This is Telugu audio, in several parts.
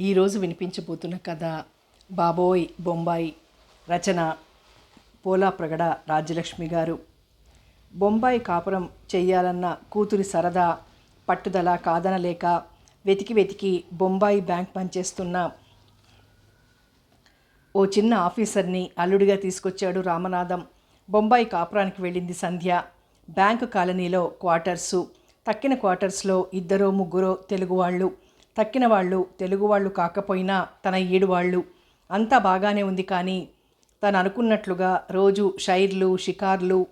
ఈరోజు వినిపించబోతున్న కథ బాబోయ్ బొంబాయి రచన పోలా ప్రగడ రాజ్యలక్ష్మి గారు. బొంబాయి కాపురం చెయ్యాలన్న కూతురి సరదా పట్టుదల కాదనలేక వెతికి వెతికి బొంబాయి బ్యాంక్ పనిచేస్తున్న ఓ చిన్న ఆఫీసర్ని అల్లుడిగా తీసుకొచ్చాడు రామనాథం. బొంబాయి కాపురానికి వెళ్ళింది సంధ్య. బ్యాంకు కాలనీలో క్వార్టర్సు తక్కిన క్వార్టర్స్లో ఇద్దరో ముగ్గురో తెలుగు వాళ్ళు. తక్కిన వాళ్ళు తెలుగు వాళ్ళు కాకపోయినా తన ఈడు వాళ్ళు అంతా బాగానే ఉంది కానీ తను అనుకున్నట్లుగా రోజు షైర్లు షికార్లు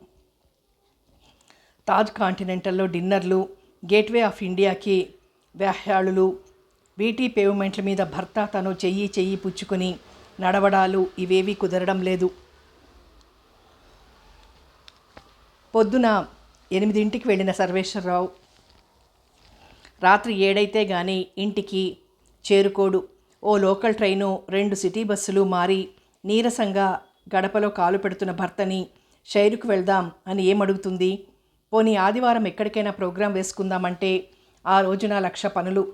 తాజ్ కాంటినెంటల్లో డిన్నర్లు గేట్వే ఆఫ్ ఇండియాకి వ్యాహ్యాళులు వీటీ పేవ్మెంట్ల మీద భర్త తను చెయ్యి చెయ్యి పుచ్చుకొని నడవడాలు ఇవేవీ కుదరడం లేదు. పొద్దున ఎనిమిదింటికి వెళ్ళిన సర్వేశ్వరరావు రాత్రి ఏడైతే గాని ఇంటికి చేరుకోడు. ఓ లోకల్ ట్రైను రెండు సిటీ బస్సులు మారి నీరసంగా గడపలో కాలు పెడుతున్న భర్తని షైరుకు వెళ్దాం అని ఏమడుగుతుంది? పోనీ ఆదివారం ఎక్కడికైనా ప్రోగ్రాం వేసుకుందామంటే ఆ రోజున లక్ష పనులు.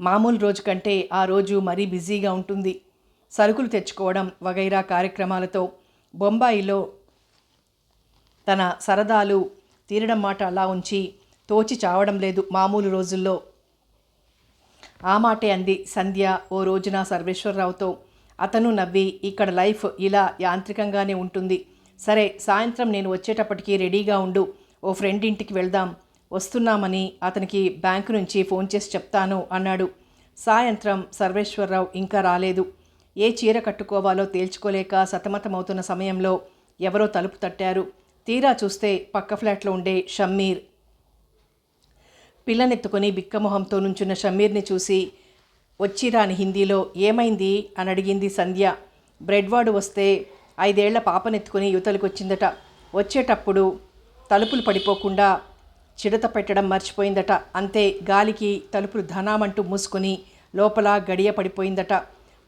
మామూలు రోజు కంటే ఆ రోజు మరీ బిజీగా ఉంటుంది. సరుకులు తెచ్చుకోవడం వగైరా కార్యక్రమాలతో బొంబాయిలో తన సరదాలు తీరడం మాట అలా ఉంచి తోచి చావడం లేదు మామూలు రోజుల్లో. ఆ మాటే అంది సంధ్య ఓ రోజున సర్వేశ్వరరావుతో. అతను నవ్వి ఇక్కడ లైఫ్ ఇలా యాంత్రికంగానే ఉంటుంది. సరే సాయంత్రం నేను వచ్చేటప్పటికి రెడీగా ఉండు. ఓ ఫ్రెండ్ ఇంటికి వెళ్దాం. వస్తున్నామని అతనికి బ్యాంకు నుంచి ఫోన్ చేసి చెప్తాను అన్నాడు. సాయంత్రం సర్వేశ్వరరావు ఇంకా రాలేదు. ఏ చీర కట్టుకోవాలో తేల్చుకోలేక సతమతమవుతున్న సమయంలో ఎవరో తలుపు తట్టారు. తీరా చూస్తే పక్క ఫ్లాట్లో ఉండే షమ్మీర్ పిల్లనెత్తుకొని బిక్కమొహంతో నుంచున్న షమీర్ని చూసి వచ్చిరాని హిందీలో ఏమైంది? అని అడిగింది సంధ్య. బ్రెడ్వాడు వస్తే ఐదేళ్ళ పాపనెత్తుకుని యువతలకు వచ్చిందట వచ్చేటప్పుడు తలుపులు పడిపోకుండా చిడత పెట్టడం మర్చిపోయిందట. అంతే గాలికి తలుపులు ధనామంటూ మూసుకొని లోపల గడియ పడిపోయిందట.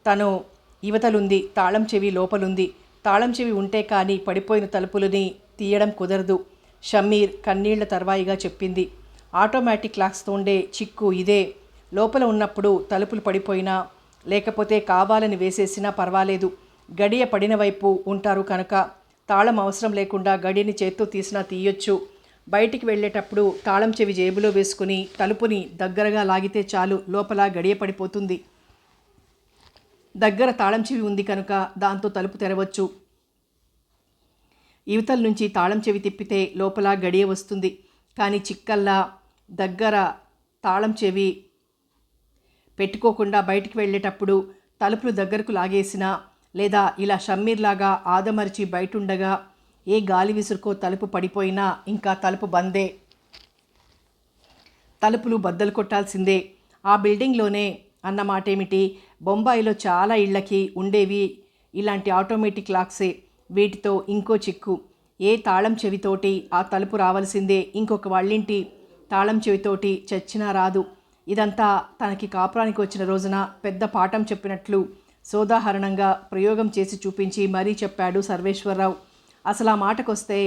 తను యువతలుంది తాళం చెవి లోపలుంది. తాళం చెవి ఉంటే కానీ పడిపోయిన తలుపులని తీయడం కుదరదు షమీర్ కన్నీళ్ళ తర్వాయిగా చెప్పింది. ఆటోమేటిక్ లాక్స్తో ఉండే చిక్కు ఇదే. లోపల ఉన్నప్పుడు తలుపులు పడిపోయినా లేకపోతే కావాలని వేసేసినా పర్వాలేదు. గడియ పడిన వైపు ఉంటారు కనుక తాళం అవసరం లేకుండా గడియని చేత్తో తీసినా తీయొచ్చు. బయటికి వెళ్ళేటప్పుడు తాళం చెవి జేబులో వేసుకుని తలుపుని దగ్గరగా లాగితే చాలు లోపల గడియ పడిపోతుంది. దగ్గర తాళం చెవి ఉంది కనుక దాంతో తలుపు తెరవచ్చు. యువతల నుంచి తాళం చెవి తిప్పితే లోపల గడియ వస్తుంది. కానీ చిక్కల్లా దగ్గర తాళం చెవి పెట్టుకోకుండా బయటికి వెళ్ళేటప్పుడు తలుపులు దగ్గరకు లాగేసినా లేదా ఇలా షమ్మీర్లాగా ఆదమరిచి బయటుండగా ఏ గాలి విసురుకో తలుపు పడిపోయినా ఇంకా తలుపు బందే. తలుపులు బద్దలు కొట్టాల్సిందే. ఆ బిల్డింగ్లోనే అన్నమాటేమిటి బొంబాయిలో చాలా ఇళ్ళకి ఉండేవి ఇలాంటి ఆటోమేటిక్ లాక్సే. వీటితో ఇంకో చిక్కు. ఏ తాళం చెవితోటి ఆ తలుపు రావాల్సిందే. ఇంకొక వాళ్ళింటి తాళం చెవితోటి చచ్చినా రాదు. ఇదంతా తనకి కాపురానికి వచ్చిన రోజున పెద్ద పాఠం చెప్పినట్లు సోదాహరణంగా ప్రయోగం చేసి చూపించి మరీ చెప్పాడు సర్వేశ్వరరావు. అసలు ఆ మాటకొస్తే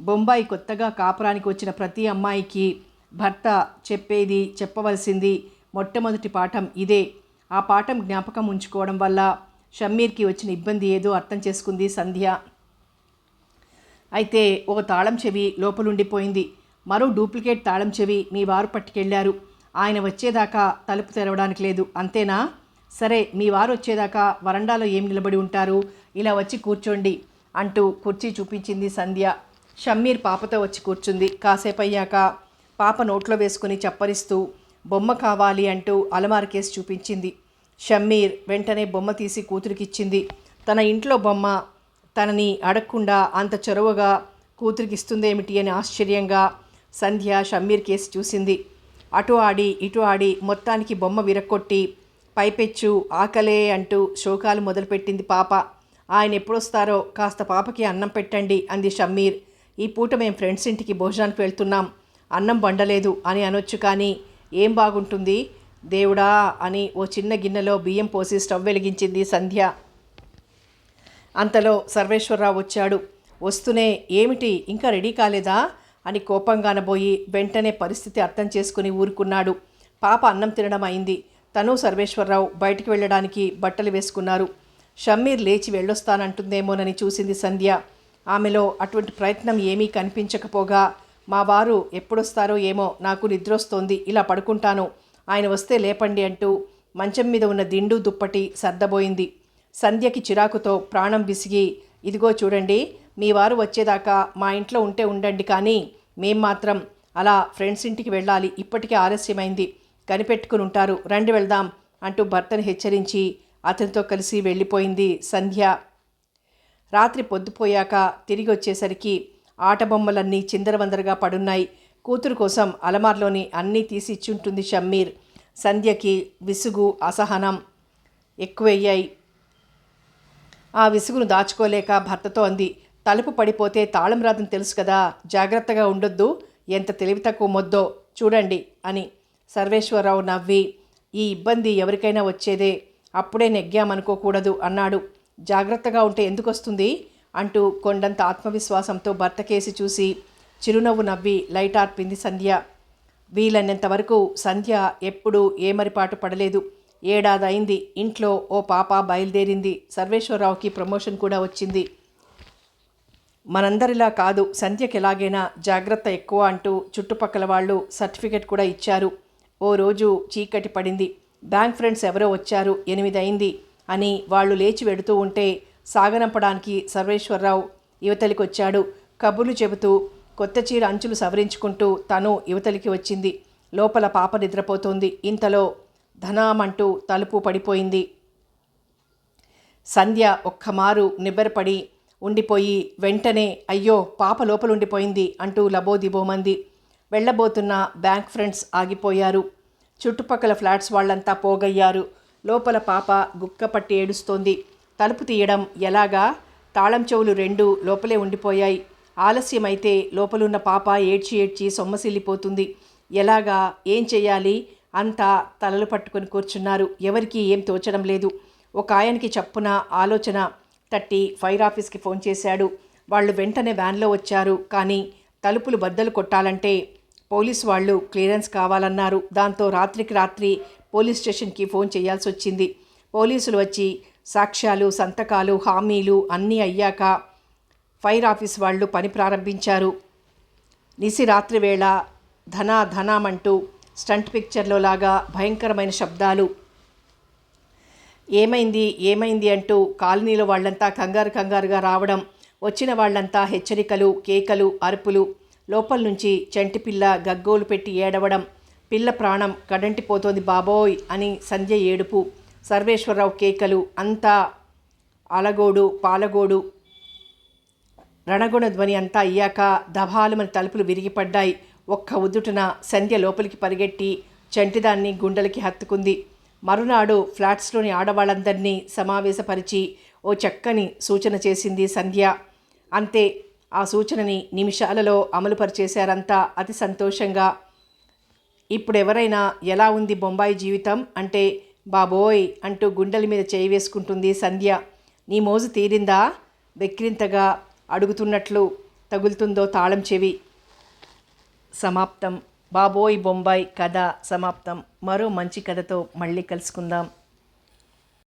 బొంబాయి కొత్తగా కాపురానికి వచ్చిన ప్రతి అమ్మాయికి భర్త చెప్పేది చెప్పవలసింది మొట్టమొదటి పాఠం ఇదే. ఆ పాఠం జ్ఞాపకం ఉంచుకోవడం వల్ల షమ్మీర్కి వచ్చిన ఇబ్బంది ఏదో అర్థం చేసుకుంది సంధ్య. అయితే ఒక తాళం చెవి లోపలుండిపోయింది. మరో డూప్లికేట్ తాళం చెవి మీ వారు పట్టుకెళ్ళారు. ఆయన వచ్చేదాకా తలుపు తెరవడానికి లేదు. అంతేనా? సరే మీ వారు వచ్చేదాకా వరండాలో ఏం నిలబడి ఉంటారు? ఇలా వచ్చి కూర్చోండి అంటూ కుర్చీ చూపించింది సంధ్య. షమ్మీర్ పాపతో వచ్చి కూర్చుంది. కాసేపు అయ్యాక పాప నోట్లో వేసుకుని చప్పరిస్తూ బొమ్మ కావాలి అంటూ అలమార కేసు చూపించింది. షమ్మీర్ వెంటనే బొమ్మ తీసి కూతురికిచ్చింది. తన ఇంట్లో బొమ్మ తనని అడగకుండా అంత చొరవగా కూతురికిస్తుందేమిటి అని ఆశ్చర్యంగా సంధ్య షమ్మీర్ కేసు చూసింది. అటు ఆడి ఇటు ఆడి మొత్తానికి బొమ్మ విరక్కొట్టి పైపెచ్చు ఆకలే అంటూ శోకాలు మొదలుపెట్టింది పాప. ఆయన ఎప్పుడొస్తారో కాస్త పాపకి అన్నం పెట్టండి అంది షమ్మీర్ ఈ పూట మేము ఫ్రెండ్స్ ఇంటికి భోజనానికి వెళ్తున్నాం. అన్నం వండలేదు అని అనొచ్చు కానీ ఏం బాగుంటుంది? దేవుడా అని ఓ చిన్న గిన్నెలో బియ్యం పోసి స్టవ్ వెలిగించింది సంధ్య. అంతలో సర్వేశ్వరరావు వచ్చాడు. వస్తూనే ఏమిటి ఇంకా రెడీ కాలేదా? అని కోపంగానబోయి వెంటనే పరిస్థితి అర్థం చేసుకుని ఊరుకున్నాడు. పాప అన్నం తినడం అయింది. తను సర్వేశ్వరరావు బయటికి వెళ్ళడానికి బట్టలు వేసుకున్నారు. షమ్మీర్ లేచి వెళ్ళొస్తానంటుందేమోనని చూసింది సంధ్య. ఆమెలో అటువంటి ప్రయత్నం ఏమీ కనిపించకపోగా మా వారు ఎప్పుడొస్తారో ఏమో నాకు నిద్రొస్తోంది ఇలా పడుకుంటాను. ఆయన వస్తే లేపండి అంటూ మంచం మీద ఉన్న దిండు దుప్పటి సర్దబోయింది. సంధ్యకి చిరాకుతో ప్రాణం విసిగి ఇదిగో చూడండి మీ వారు వచ్చేదాకా మా ఇంట్లో ఉంటే ఉండండి కానీ మేం మాత్రం అలా ఫ్రెండ్స్ ఇంటికి వెళ్ళాలి. ఇప్పటికే ఆలస్యమైంది. కనిపెట్టుకుని ఉంటారు. రండి వెళ్దాం అంటూ భర్తను హెచ్చరించి అతనితో కలిసి వెళ్ళిపోయింది సంధ్య. రాత్రి పొద్దుపోయాక తిరిగి వచ్చేసరికి ఆట బొమ్మలన్నీ చిందరవందరగా పడున్నాయి. కూతురు కోసం అలమార్లోని అన్నీ తీసి ఇచ్చుంటుంది షమ్మీర్. సంధ్యకి విసుగు అసహనం ఎక్కువయ్యాయి. ఆ విసుగును దాచుకోలేక భర్తతో అంది. తలుపు పడిపోతే తాళం రాదని తెలుసు కదా జాగ్రత్తగా ఉండొద్దు. ఎంత తెలివి తక్కువ మొద్దో చూడండి అని సర్వేశ్వరరావు నవ్వి ఈ ఇబ్బంది ఎవరికైనా వచ్చేదే అప్పుడే నెగ్గామనుకోకూడదు అన్నాడు. జాగ్రత్తగా ఉంటే ఎందుకు వస్తుంది అంటూ కొండంత ఆత్మవిశ్వాసంతో భర్తకేసి చూసి చిరునవ్వు నవ్వి లైట్ ఆర్పింది సంధ్య. వీలైనంత వరకు సంధ్య ఎప్పుడూ ఏమరిపాటు పడలేదు. ఏడాది అయింది ఇంట్లో ఓ పాప బయలుదేరింది. సర్వేశ్వరరావుకి ప్రమోషన్ కూడా వచ్చింది. మనందరిలా కాదు సంధ్యకి ఎలాగైనా జాగ్రత్త ఎక్కువ అంటూ చుట్టుపక్కల వాళ్ళు సర్టిఫికెట్ కూడా ఇచ్చారు. ఓ రోజు చీకటి పడింది. బ్యాంక్ ఫ్రెండ్స్ ఎవరో వచ్చారు. ఎనిమిది అయింది అని వాళ్ళు లేచి వెడుతూ ఉంటే సాగనంపడానికి సర్వేశ్వరరావు యువతలికి వచ్చాడు. కబుర్లు చెబుతూ కొత్త చీర అంచులు సవరించుకుంటూ తను యువతలికి వచ్చింది. లోపల పాప నిద్రపోతోంది. ఇంతలో ధనామంటూ తలుపు పడిపోయింది. సంధ్య ఒక్కమారు నిబ్బరపడి ఉండిపోయి వెంటనే అయ్యో పాప లోపలుండిపోయింది అంటూ లబోదిబోమంది. వెళ్ళబోతున్న బ్యాంక్ ఫ్రెండ్స్ ఆగిపోయారు. చుట్టుపక్కల ఫ్లాట్స్ వాళ్ళంతా పోగయ్యారు. లోపల పాప గుక్కపట్టి ఏడుస్తోంది. తలుపు తీయడం ఎలాగా? తాళం చెవులు రెండు లోపలే ఉండిపోయాయి. ఆలస్యమైతే లోపలున్న పాప ఏడ్చి ఏడ్చి సొమ్మసిల్లిపోతుంది. ఎలాగా? ఏం చేయాలి అంతా తలలు పట్టుకొని కూర్చున్నారు. ఎవరికీ ఏం తోచడం లేదు. ఒక ఆయనకి చప్పున ఆలోచన తట్టి ఫైర్ ఆఫీస్కి ఫోన్ చేశాడు. వాళ్ళు వెంటనే వ్యాన్లో వచ్చారు. కానీ తలుపులు బద్దలు కొట్టాలంటే పోలీస్ వాళ్ళు క్లియరెన్స్ కావాలన్నారు. దాంతో రాత్రికి రాత్రి పోలీస్ స్టేషన్కి ఫోన్ చేయాల్సి వచ్చింది. పోలీసులు వచ్చి సాక్ష్యాలు సంతకాలు హామీలు అన్నీ అయ్యాక ఫైర్ ఆఫీస్ వాళ్ళు పని ప్రారంభించారు. నిసి రాత్రి వేళ ధనా ధనామంటూ స్టంట్ పిక్చర్లో లాగా భయంకరమైన శబ్దాలు ఏమైంది ఏమైంది అంటూ కాలనీలో వాళ్ళంతా కంగారు కంగారుగా రావడం వచ్చిన వాళ్ళంతా హెచ్చరికలు కేకలు అరుపులు లోపల నుంచి చంటిపిల్ల గగ్గోలు పెట్టి ఏడవడం పిల్ల ప్రాణం కడంటిపోతోంది బాబోయ్ అని సంధ్య ఏడుపు సర్వేశ్వరరావు కేకలు అంతా అలగోడు పాలగోడు రణగుణ ధ్వని అంతా అయ్యాక దభాలమని తలుపులు విరిగిపడ్డాయి. ఒక్క ఉదుటన సంధ్య లోపలికి పరిగెట్టి చంటిదాన్ని గుండెలకి హత్తుకుంది. మరునాడు ఫ్లాట్స్లోని ఆడవాళ్ళందరినీ సమావేశపరిచి ఓ చక్కని సూచన చేసింది సంధ్య. అంతే ఆ సూచనని నిమిషాలలో అమలుపరిచేశారంతా అతి సంతోషంగా. ఇప్పుడు ఎవరైనా ఎలా ఉంది బొంబాయి జీవితం అంటే బాబోయ్ అంటూ గుండెల మీద చేయి వేసుకుంటుంది సంధ్య. నీ మోజు తీరిందా? వెక్కిరింతగా అడుగుతున్నట్లు తగులుతుందో తాళం చెవి. సమాప్తం. బాబోయ్ బొంబాయి కథ సమాప్తం. మరో మంచి కథతో మళ్ళీ కలుసుకుందాం.